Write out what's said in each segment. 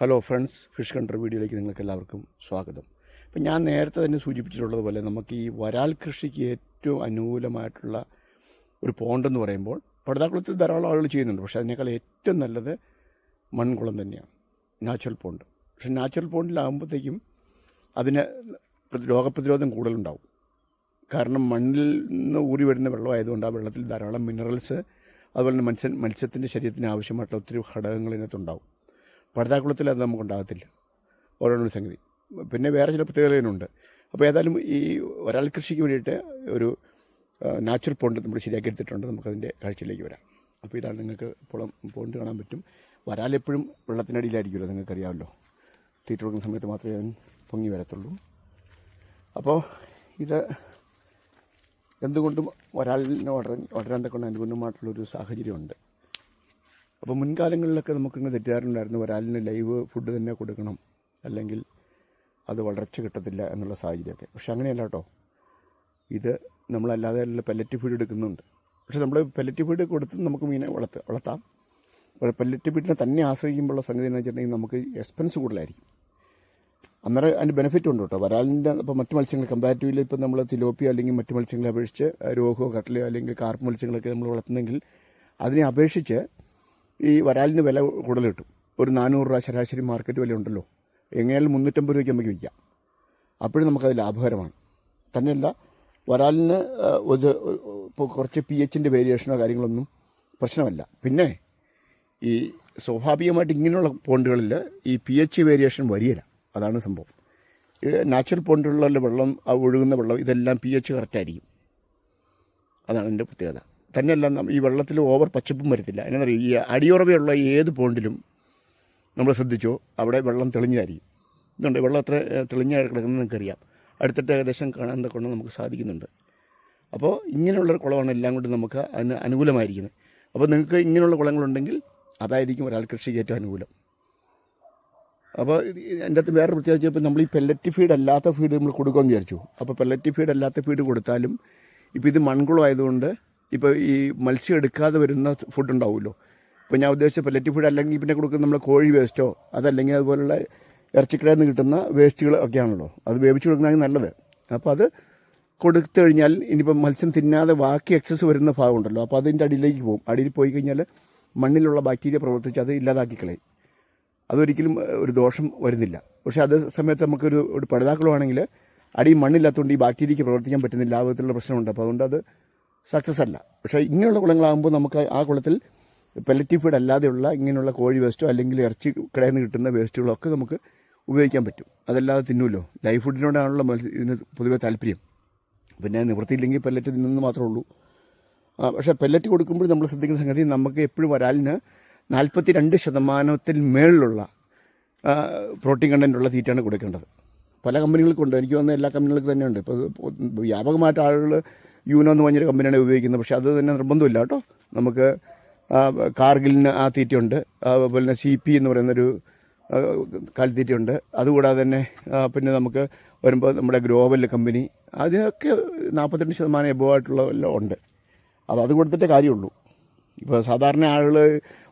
Hello friends fish contour വീഡിയോയിലേക്ക് നിങ്ങൾക്ക് എല്ലാവർക്കും സ്വാഗതം. ഇപ്പം ഞാൻ നേരത്തെ തന്നെ സൂചിപ്പിച്ചിട്ടുള്ളതുപോലെ നമുക്ക് ഈ വരാൽ കൃഷിക്ക് ഏറ്റവും അനുകൂലമായിട്ടുള്ള ഒരു പോണ്ടെന്ന് പറയുമ്പോൾ പടുതാക്കുളത്തിൽ ധാരാളം ആളുകൾ ചെയ്യുന്നുണ്ട്. പക്ഷേ അതിനേക്കാൾ ഏറ്റവും നല്ലത് മൺകുളം തന്നെയാണ് നാച്ചുറൽ പോണ്ട് പക്ഷേ നാച്ചുറൽ പോണ്ടിലാകുമ്പോഴത്തേക്കും അതിന് പ്ര- രോഗപ്രതിരോധം കൂടുതലുണ്ടാവും. കാരണം മണ്ണിൽ നിന്ന് ഊറി വരുന്ന വെള്ളമായതുകൊണ്ട് ആ വെള്ളത്തിൽ ധാരാളം മിനറൽസ് അതുപോലെ തന്നെ മത്സ്യ മത്സ്യത്തിന്റെ ശരീരത്തിന് ആവശ്യമായിട്ടുള്ള ഒത്തിരി ഘടകങ്ങൾ ഇതിനകത്തുണ്ടാവും. പടുതാക്കുളത്തിൽ അത് നമുക്കുണ്ടാകത്തില്ല. ഓരോരോ സംഗതി. പിന്നെ വേറെ ചില പ്രത്യേകതകളുണ്ട് അപ്പോൾ ഏതായാലും ഈ ഒരാൾ കൃഷിക്ക് വേണ്ടിയിട്ട് ഒരു നാച്ചുറൽ പോണ്ട് നമ്മൾ ശരിയാക്കി എടുത്തിട്ടുണ്ട്. നമുക്കതിന്റെ കാഴ്ചയിലേക്ക് വരാം. അപ്പോൾ ഇതാണ് നിങ്ങൾക്ക് പുളം പോണ്ട് കാണാൻ പറ്റും. വരാലെപ്പോഴും വെള്ളത്തിനടിയിലായിരിക്കുമല്ലോ നിങ്ങൾക്കറിയാമല്ലോ. തീറ്റ കൊടുക്കുന്ന സമയത്ത് മാത്രമേ അവൻ പൊങ്ങി വരത്തുള്ളൂ. അപ്പോൾ ഇത് എന്തുകൊണ്ടും ഒരാളിനെ വളരാൻ വളരാൻ തക്കൊണ്ട് അനുകൂലമായിട്ടുള്ളൊരു സാഹചര്യമുണ്ട്. അപ്പോൾ മുൻകാലങ്ങളിലൊക്കെ നമുക്കിങ്ങനെ തെറ്റുകാരുണ്ടായിരുന്നു ഒരാളിന് ലൈവ് ഫുഡ് തന്നെ കൊടുക്കണം അല്ലെങ്കിൽ അത് വളർച്ച കിട്ടത്തില്ല എന്നുള്ള സാഹചര്യമൊക്കെ. പക്ഷെ അങ്ങനെയല്ല കേട്ടോ. ഇത് നമ്മളല്ലാതെ അല്ല പെല്ലറ്റ് ഫീഡ് എടുക്കുന്നുണ്ട്. പക്ഷെ നമ്മൾ പെല്ലറ്റ് ഫീഡ് കൊടുത്ത് നമുക്ക് മീനെ വളർത്ത വളർത്താം. പെല്ലറ്റ് ഫീഡിനെ തന്നെ ആശ്രയിക്കുമ്പോഴുള്ള സംഗതി എന്ന് വെച്ചിട്ടുണ്ടെങ്കിൽ നമുക്ക് എക്സ്പെൻസ് കൂടുതലായിരിക്കും. അന്നേരം അതിന്റെ ബെനിഫിറ്റ് ഉണ്ട് കേട്ടോ. വരാലിന്റെ ഇപ്പോൾ മറ്റ് മത്സ്യങ്ങൾ കമ്പാരിറ്റീവ്ലി ഇപ്പോൾ നമ്മൾ തിലോപ്പിയോ അല്ലെങ്കിൽ മറ്റ് മത്സ്യങ്ങളെ അപേക്ഷിച്ച് രോഹോ കട്ടലയോ അല്ലെങ്കിൽ കാർപ്പ് മത്സ്യങ്ങളൊക്കെ നമ്മൾ വളർത്തുന്നെങ്കിൽ അതിനെ അപേക്ഷിച്ച് ഈ വരാലിന് വില കൂടുതൽ കിട്ടും ഒരു നാനൂറ് രൂപ ശരാശരി മാർക്കറ്റ് വില ഉണ്ടല്ലോ. എങ്ങനെയാലും മുന്നൂറ്റമ്പത് രൂപയ്ക്ക് നമുക്ക് വിൽക്കാം. അപ്പോഴും നമുക്കത് ലാഭകരമാണ്. തന്നെയല്ല വരാലിന് ഒരു ഇപ്പോൾ കുറച്ച് പി എച്ചിന്റെ വേരിയേഷനോ കാര്യങ്ങളൊന്നും പ്രശ്നമല്ല. പിന്നെ ഈ സ്വാഭാവികമായിട്ട് ഇങ്ങനെയുള്ള പോണ്ടുകളിൽ ഈ പി എച്ച് വേരിയേഷൻ വരികയില്ല. അതാണ് സംഭവം. നാച്ചുറൽ പോണ്ടുകളിലെ വെള്ളം ഒഴുകുന്ന വെള്ളം ഇതെല്ലാം പി എച്ച് കറക്റ്റായിരിക്കും. അതാണ് എന്റെ പ്രത്യേകത. തന്നെയല്ല ഈ വെള്ളത്തിൽ ഓവർ പച്ചപ്പും വരത്തില്ല. എന്നറിയാം ഈ അടിയുറവയുള്ള ഏത് പോണ്ടിലും നമ്മൾ ശ്രദ്ധിച്ചോ അവിടെ വെള്ളം തെളിഞ്ഞായിരിക്കും ഇതുണ്ട് വെള്ളം അത്ര തെളിഞ്ഞായി തെളിഞ്ഞ കിടക്കുന്നത് നിങ്ങൾക്കറിയാം. അടുത്തിട്ട് ഏകദേശം കാണാൻ കൊണ്ട് നമുക്ക് സാധിക്കുന്നുണ്ട്. അപ്പോൾ ഇങ്ങനെയുള്ള കുളമാണ് എല്ലാം കൊണ്ട് നമുക്ക് അതിന് അനുകൂലമായിരിക്കുന്നത്. അപ്പോൾ നിങ്ങൾക്ക് ഇങ്ങനെയുള്ള കുളങ്ങളുണ്ടെങ്കിൽ അതായിരിക്കും ഒരാൾ കൃഷിക്ക് ഏറ്റവും അനുകൂലം. അപ്പോൾ എന്റെ അകത്ത് വേറെ പ്രത്യേകിച്ച് ഇപ്പോൾ നമ്മൾ ഈ പെല്ലറ്റ് ഫീഡ് അല്ലാത്ത ഫീഡ് നമ്മൾ കൊടുക്കുമെന്ന് വിചാരിച്ചു. അപ്പോൾ പെല്ലറ്റ് ഫീഡ് അല്ലാത്ത ഫീഡ് കൊടുത്താലും ഇപ്പോൾ ഇത് മൺകുളം ആയതുകൊണ്ട് ഇപ്പോൾ ഈ മത്സ്യം എടുക്കാതെ വരുന്ന ഫുഡ് ഉണ്ടാവുമല്ലോ. ഇപ്പോൾ ഞാൻ ഉദ്ദേശിച്ച പെല്ലറ്റ് ഫുഡ് അല്ലെങ്കിൽ പിന്നെ കൊടുക്കുന്ന നമ്മൾ കോഴി വേസ്റ്റോ അതല്ലെങ്കിൽ അതുപോലുള്ള ഇറച്ചിക്കടയിൽ നിന്ന് കിട്ടുന്ന വേസ്റ്റുകൾ ഒക്കെയാണല്ലോ. അത് വേവിച്ച് കൊടുക്കുന്നതാണ് നല്ലത്. അപ്പോൾ അത് കൊടുത്തു കഴിഞ്ഞാൽ ഇനിയിപ്പോൾ മത്സ്യം തിന്നാതെ ബാക്കി എക്സസ് വരുന്ന ഭാഗമുണ്ടല്ലോ അപ്പോൾ അതിന്റെ അടിയിലേക്ക് പോകും. അടിയിൽ പോയി കഴിഞ്ഞാൽ മണ്ണിലുള്ള ബാക്ടീരിയ പ്രവർത്തിച്ച് അത് ഇല്ലാതാക്കി കളയും. അതൊരിക്കലും ഒരു ദോഷം വരുന്നില്ല. പക്ഷേ അതേ സമയത്ത് നമുക്കൊരു ഒരു പഠിതാക്കളുവാണെങ്കിൽ അടി മണ്ണില്ലാത്തതുകൊണ്ട് ഈ ബാക്ടീരിയയ്ക്ക് പ്രവർത്തിക്കാൻ പറ്റുന്നില്ല ആ വിധത്തിലുള്ള പ്രശ്നമുണ്ട്. അപ്പോൾ അതുകൊണ്ട് അത് സക്സസ് അല്ല. പക്ഷേ ഇങ്ങനെയുള്ള കുളങ്ങളാകുമ്പോൾ നമുക്ക് ആ കുളത്തിൽ പെല്ലറ്റി ഫീഡ് അല്ലാതെയുള്ള ഇങ്ങനെയുള്ള കോഴി വേസ്റ്റോ അല്ലെങ്കിൽ ഇറച്ചി കടയിൽ നിന്ന് കിട്ടുന്ന വേസ്റ്റുകളൊക്കെ നമുക്ക് ഉപയോഗിക്കാൻ പറ്റും. അതല്ലാതെ തിന്നുമല്ലോ ലൈഫ് ഫുഡിനോടാണല്ലോ ഇതിന് പൊതുവെ താല്പര്യം. പിന്നെ നിവൃത്തിയില്ലെങ്കിൽ പെല്ലറ്റ് തിന്നുന്നു മാത്രമേ ഉള്ളൂ. പക്ഷേ പെല്ലറ്റ് കൊടുക്കുമ്പോൾ നമ്മൾ ശ്രദ്ധിക്കുന്ന സംഗതി നമുക്ക് എപ്പോഴും വരാലിന് നാൽപ്പത്തി രണ്ട് ശതമാനത്തിൽ മേളിലുള്ള പ്രോട്ടീൻ കണ്ടന്റുള്ള തീറ്റയാണ് കൊടുക്കേണ്ടത്. പല കമ്പനികൾക്കുണ്ട് എനിക്ക് തോന്നുന്ന എല്ലാ കമ്പനികൾക്കും തന്നെയുണ്ട്. ഇപ്പോൾ വ്യാപകമായിട്ട് ആളുകൾ യൂനോ എന്ന് പറഞ്ഞൊരു കമ്പനിയാണ് ഉപയോഗിക്കുന്നത്. പക്ഷേ അത് തന്നെ നിർബന്ധമില്ല കേട്ടോ. നമുക്ക് കാർഗിലിന് ആ തീറ്റയുണ്ട്. അതുപോലെ തന്നെ സി പി എന്ന് പറയുന്നൊരു കാലിത്തീറ്റയുണ്ട്. അതുകൂടാതെ തന്നെ പിന്നെ നമുക്ക് വരുമ്പോൾ നമ്മുടെ ഗ്ലോബൽ കമ്പനി അതിനൊക്കെ നാൽപ്പത്തിരണ്ട് ശതമാനം എബോവായിട്ടുള്ള എല്ലാം ഉണ്ട്. അപ്പോൾ അത് കൊടുത്തിട്ടേ കാര്യമുള്ളൂ. ഇപ്പോൾ സാധാരണ ആളുകൾ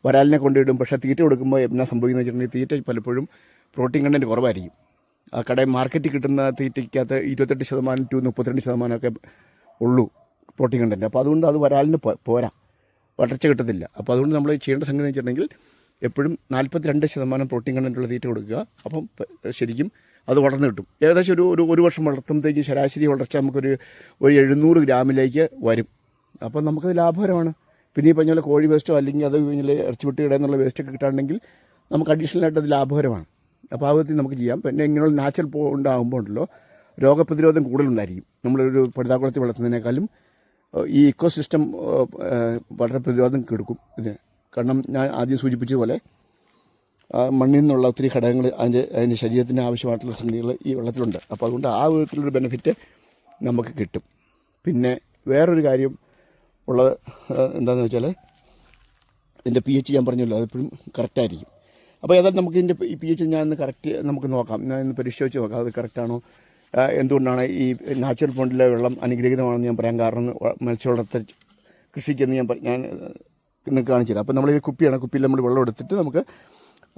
വരാലിനെ കൊണ്ടിടും പക്ഷേ തീറ്റ കൊടുക്കുമ്പോൾ എന്നാ സംഭവിക്കുന്നത് വെച്ചിട്ടുണ്ടെങ്കിൽ തീറ്റ പലപ്പോഴും പ്രോട്ടീൻ കണ്ടന്റ് കുറവായിരിക്കും. ആ കടയിൽ മാർക്കറ്റിൽ കിട്ടുന്ന തീറ്റയ്ക്കകത്ത് ഇരുപത്തെട്ട് ശതമാനം ടു മുപ്പത്തിരണ്ട് ശതമാനമൊക്കെ ഉള്ളൂ പ്രോട്ടീൻ കണ്ടന്റ് അപ്പോൾ അതുകൊണ്ട് അത് വരാലിന് പോരാ. വളർച്ച കിട്ടത്തില്ല. അപ്പോൾ അതുകൊണ്ട് നമ്മൾ ചെയ്യേണ്ട സംഗതി വെച്ചിട്ടുണ്ടെങ്കിൽ എപ്പോഴും നാൽപ്പത്തിരണ്ട് ശതമാനം പ്രോട്ടീൻ കണ്ടന്റുള്ള തീറ്റ കൊടുക്കുക. അപ്പം ശരിക്കും അത് വളർന്നു കിട്ടും. ഏകദേശം ഒരു ഒരു ഒരു വർഷം വളർത്തുമ്പോഴത്തേക്ക് ശരാശരി വളർച്ച നമുക്കൊരു ഒരു എഴുന്നൂറ് ഗ്രാമിലേക്ക് വരും. അപ്പോൾ നമുക്കത് ലാഭകരമാണ്. പിന്നെ ഈ പറഞ്ഞ പോലെ കോഴി വേസ്റ്റോ അല്ലെങ്കിൽ അത് കഴിഞ്ഞാൽ ഇറച്ചിപ്പെട്ടി ഇടയെന്നുള്ള വേസ്റ്റൊക്കെ കിട്ടാണെങ്കിൽ നമുക്ക് അഡീഷണലായിട്ട് അത് ലാഭകരമാണ്. അപ്പോൾ ആ വിധത്തിൽ നമുക്ക് ചെയ്യാം. പിന്നെ ഇങ്ങനെയുള്ള നാച്ചുറൽ ഉണ്ടാകുമ്പോൾ ഉണ്ടല്ലോ രോഗപ്രതിരോധം കൂടുതലുണ്ടായിരിക്കും. നമ്മളൊരു പടുതാക്കുളത്തിൽ വളർത്തുന്നതിനേക്കാളും ഈ ഇക്കോ സിസ്റ്റം വളരെ പ്രതിരോധം കെടുക്കും ഇതിന്. കാരണം ഞാൻ ആദ്യം സൂചിപ്പിച്ചതുപോലെ മണ്ണിൽ നിന്നുള്ള ഒത്തിരി ഘടകങ്ങൾ അതിന്റെ അതിന്റെ ശരീരത്തിന് ആവശ്യമായിട്ടുള്ള സംഗതികൾ ഈ വെള്ളത്തിലുണ്ട്. അപ്പോൾ അതുകൊണ്ട് ആ വിധത്തിലൊരു ബെനിഫിറ്റ് നമുക്ക് കിട്ടും. പിന്നെ വേറൊരു കാര്യം ഉള്ളത് എന്താണെന്ന് വെച്ചാൽ ഇതിന്റെ പി എച്ച് ഞാൻ പറഞ്ഞല്ലോ അതെപ്പോഴും കറക്റ്റായിരിക്കും അപ്പോൾ ഏതായാലും നമുക്ക് ഇതിന്റെ പി എച്ച് ഞാൻ ഇന്ന് കറക്റ്റ് നമുക്ക് നോക്കാം. ഞാൻ ഇന്ന് പരിശോധിച്ച് നോക്കാം അത് കറക്റ്റാണോ എന്തുകൊണ്ടാണ് ഈ നാച്ചുറൽ ഫണ്ടിലെ വെള്ളം അനുഗ്രഹീതമാണെന്ന് ഞാൻ പറയാൻ കാരണം മത്സ്യവളർത്തൽ കൃഷിക്കെന്ന് ഞാൻ ഞാൻ നിങ്ങൾക്ക് കാണിച്ചു തരാം അപ്പോൾ നമ്മൾ ഈ കുപ്പിയാണ്. കുപ്പിയിൽ നമ്മൾ വെള്ളം എടുത്തിട്ട് നമുക്ക്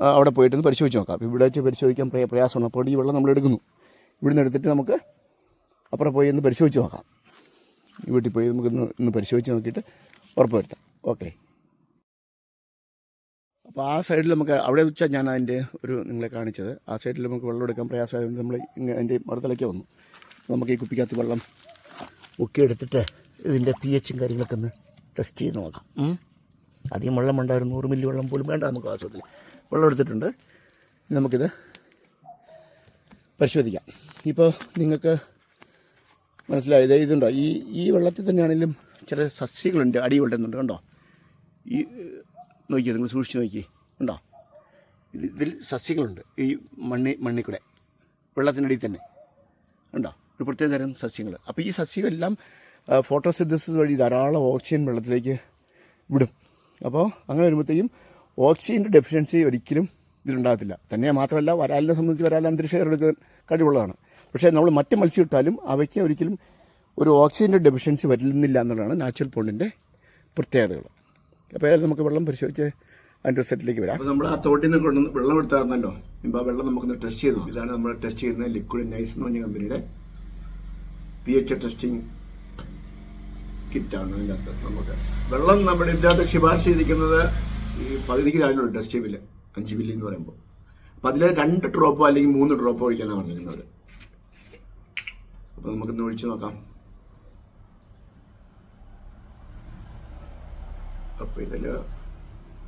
അവിടെ പോയിട്ടൊന്ന് പരിശോധിച്ച് നോക്കാം. ഇവിടെ വെച്ച് പരിശോധിക്കാൻ പ്രയ- പ്രയാസമാണ്. അപ്പോൾ ഈ വെള്ളം നമ്മൾ എടുക്കുന്നു. ഇവിടുന്ന് എടുത്തിട്ട് നമുക്ക് അപ്പുറം പോയി ഒന്ന് പരിശോധിച്ച് നോക്കാം. വീട്ടിൽ പോയി നമുക്കൊന്ന് ഒന്ന് പരിശോധിച്ച് നോക്കിയിട്ട് ഉറപ്പ് വരുത്താം. ഓക്കെ. അപ്പോൾ ആ സൈഡിൽ നമുക്ക് അവിടെ വെച്ചാൽ ഞാൻ അതിന്റെ ഒരു നിങ്ങളെ കാണിച്ചത്. ആ സൈഡിൽ നമുക്ക് വെള്ളം എടുക്കാൻ പ്രയാസമായതുകൊണ്ട് നമ്മൾ ഇങ്ങനെ അതിന്റെ മറുതലയ്ക്ക് വന്നു. നമുക്ക് ഈ കുപ്പിക്കകത്ത് വെള്ളം ഒക്കെ എടുത്തിട്ട് ഇതിന്റെ പി എച്ചും കാര്യങ്ങളൊക്കെ ഒന്ന് ടെസ്റ്റ് ചെയ്ത് നോക്കാം. അധികം വെള്ളം ഒരു നൂറ് മില്ലി വെള്ളം പോലും വേണ്ട നമുക്ക് ആവശ്യത്തിൽ വെള്ളം എടുത്തിട്ടുണ്ട്. നമുക്കിത് പരിശോധിക്കാം. ഇപ്പോൾ നിങ്ങൾക്ക് മനസ്സിലായത് ഇതുണ്ടോ? ഈ ഈ വെള്ളത്തിൽ തന്നെയാണെങ്കിലും ചില സസ്യങ്ങളുണ്ട് അടി കൊണ്ടുവന്നുണ്ട് കണ്ടോ? ഈ നോക്കിയോ നിങ്ങൾ സൂക്ഷിച്ച് നോക്കി. ഉണ്ടോ ഇത് ഇതിൽ സസ്യങ്ങളുണ്ട്. ഈ മണ്ണി മണ്ണിൽ കൂടെ വെള്ളത്തിനടിയിൽ തന്നെ. ഉണ്ടോ ഒരു പ്രത്യേക തരം സസ്യങ്ങൾ. അപ്പോൾ ഈ സസ്യമെല്ലാം ഫോട്ടോസിന്തസിസ് വഴി ധാരാളം ഓക്സിജൻ വെള്ളത്തിലേക്ക് വിടും. അപ്പോൾ അങ്ങനെ വരുമ്പോഴത്തേക്കും ഓക്സിജന്റെ ഡെഫിഷ്യൻസി ഒരിക്കലും ഇതിലുണ്ടാകത്തില്ല. തന്നെ മാത്രമല്ല വരാലിനെ സംബന്ധിച്ച് വരാൽ അന്തരീക്ഷം എടുക്കാൻ കഴിവുള്ളതാണ്. പക്ഷേ നമ്മൾ മറ്റ് മത്സ്യം ഇട്ടാലും അവയ്ക്ക് ഒരിക്കലും ഒരു ഓക്സിജന്റെ ഡെഫിഷ്യൻസി വരുന്നില്ല എന്നുള്ളതാണ് നാച്ചുറൽ പോണ്ടിന്റെ പ്രത്യേകതകൾ. അപ്പോൾ ഏതായാലും നമുക്ക് വെള്ളം പരിശോധിച്ച് അതിന്റെ റിസൾട്ടിലേക്ക് വരാം. നമ്മൾ ആ തോട്ടിൽ നിന്ന് കൊണ്ടുവന്ന് വെള്ളം എടുത്തായിരുന്നല്ലോ? ഇപ്പോൾ ആ വെള്ളം നമുക്കൊന്ന് ടെസ്റ്റ് ചെയ്തു. ഇതാണ് നമ്മൾ ടെസ്റ്റ് ചെയ്യുന്ന ലിക്വിഡ് നൈസ് എന്ന് പറഞ്ഞ കമ്പനിയുടെ പി എച്ച് ടെസ്റ്റിംഗ് കിറ്റാണ് അതിന്റെ അകത്ത് നമുക്ക്. വെള്ളം നമ്മുടെ ഇതിനകത്ത് ശുപാർശ ചെയ്തിരിക്കുന്നത് ഈ പകുതിക്ക് താഴെയുള്ള ടെസ്റ്റ് ബില്ല് അഞ്ച് ബില്ല് എന്ന് പറയുമ്പോൾ അപ്പം അതിൽ രണ്ട് ഡ്രോപ്പോ അല്ലെങ്കിൽ മൂന്ന് ഡ്രോപ്പോ ഒഴിക്കാനാണ് പറഞ്ഞിരുന്നത്. അപ്പോൾ നമുക്കൊന്ന് ഒഴിച്ചു നോക്കാം. അപ്പോൾ ഇതിൽ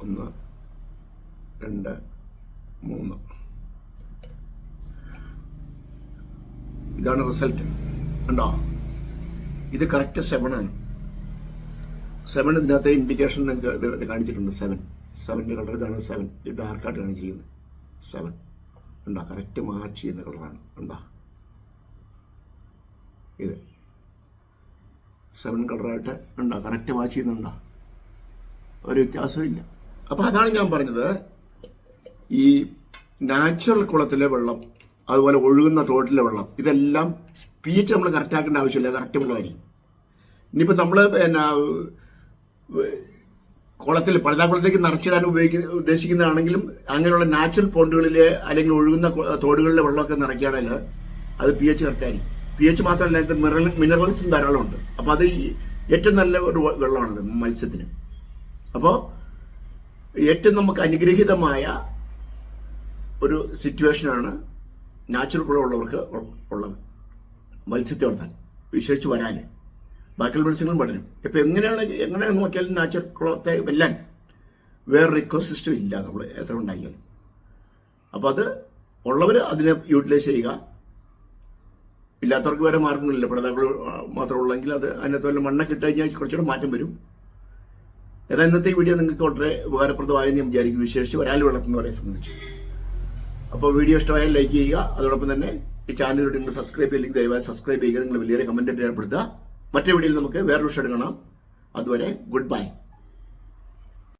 ഒന്ന് രണ്ട് മൂന്ന്. ഇതാണ് റിസൾട്ട് ഉണ്ടോ ഇത് കറക്റ്റ് സെവൻ ആണ്. സെവൻ ഇതിനകത്ത് ഇൻഡിക്കേഷൻ നിങ്ങൾക്ക് ഇത് കാണിച്ചിട്ടുണ്ട്. സെവൻ സെവന്റെ കളർ ഇതാണ് സെവൻ ഇത് ഡാർക്കായിട്ട് കാണിച്ചിരിക്കുന്നത് സെവൻ ഉണ്ടോ കറക്റ്റ് മാച്ച് ചെയ്യുന്ന കളറാണ് ഉണ്ടോ ഇത്. സെവൻ കളറായിട്ട് ഉണ്ടോ കറക്റ്റ് മാച്ച് ചെയ്യുന്നുണ്ടോ? ഒരു വ്യത്യാസവും ഇല്ല അപ്പൊ അതാണ് ഞാൻ പറഞ്ഞത്. ഈ നാച്ചുറൽ കുളത്തിലെ വെള്ളം അതുപോലെ ഒഴുകുന്ന തോട്ടിലെ വെള്ളം ഇതെല്ലാം പി എച്ച് നമ്മൾ കറക്റ്റ് ആക്കേണ്ട ആവശ്യമില്ല. കറക്റ്റ് വെള്ളമായിരിക്കും. ഇനിയിപ്പോൾ നമ്മൾ പിന്നെ കുളത്തിൽ പഴുതാക്കുളത്തിലേക്ക് നിറച്ചിടാൻ ഉപയോഗിക്കുന്ന ഉദ്ദേശിക്കുന്നതാണെങ്കിലും അങ്ങനെയുള്ള നാച്ചുറൽ പോണ്ടുകളിലെ അല്ലെങ്കിൽ ഒഴുകുന്ന തോടുകളിലെ വെള്ളമൊക്കെ നിറയ്ക്കുകയാണെങ്കിൽ അത് പി എച്ച് കറക്റ്റായിരിക്കും പി എച്ച് മാത്രമല്ല ഇത് മിനറൽ മിനറൽസും ധാരാളം ഉണ്ട് അപ്പോൾ അത് ഏറ്റവും നല്ല ഒരു വെള്ളമാണത് മത്സ്യത്തിന്. അപ്പോൾ ഏറ്റവും നമുക്ക് അനുഗ്രഹീതമായ ഒരു സിറ്റുവേഷനാണ് നാച്ചുറൽ കുളം ഉള്ളവർക്ക് ഉള്ളത്. മത്സ്യത്തെ വളർത്താൻ വിശേഷിച്ച് വരാൻ. ബാക്കിയുള്ള മത്സ്യങ്ങളും വളരും. ഇപ്പം എങ്ങനെയാണ് എങ്ങനെയാണ് നോക്കിയാലും നാച്ചുറൽ കുളത്തെ വെല്ലാൻ വേറൊരു ഇക്കോ സിസ്റ്റം ഇല്ല നമ്മൾ എത്ര ഉണ്ടാക്കിയാലും അപ്പോൾ അത് ഉള്ളവർ അതിനെ യൂട്ടിലൈസ് ചെയ്യുക. ഇല്ലാത്തവർക്ക് വേറെ മാർഗങ്ങളില്ല പഠിതാക്കൾ മാത്രമുള്ളെങ്കിൽ അത് അതിനകത്ത് വല്ല മണ്ണൊക്കെ ഇട്ട് കഴിഞ്ഞാൽ കുറച്ചുകൂടെ മാറ്റം വരും. ഏതാ ഇന്നത്തെ വീഡിയോ നിങ്ങൾക്ക് വളരെ ഉപകാരപ്രദമായെന്ന് ഞാൻ വിചാരിക്കുന്നു. വിശേഷിച്ച് വരാൽ വളർത്തുന്നവരെ സംബന്ധിച്ച്. അപ്പോൾ വീഡിയോ ഇഷ്ടമായാൽ ലൈക്ക് ചെയ്യുക. അതോടൊപ്പം തന്നെ ഈ ചാനലിലൂടെ നിങ്ങൾ സബ്സ്ക്രൈബ് ചെയ്യില്ലെങ്കിൽ ദയവായി സബ്സ്ക്രൈബ് ചെയ്യുക. നിങ്ങൾ വലിയ കമന്റ് രേഖപ്പെടുത്തുക മറ്റേ വീഡിയോയിൽ നമുക്ക് വേറൊരു വിഷയം കാണാം. അതുവരെ ഗുഡ് ബൈ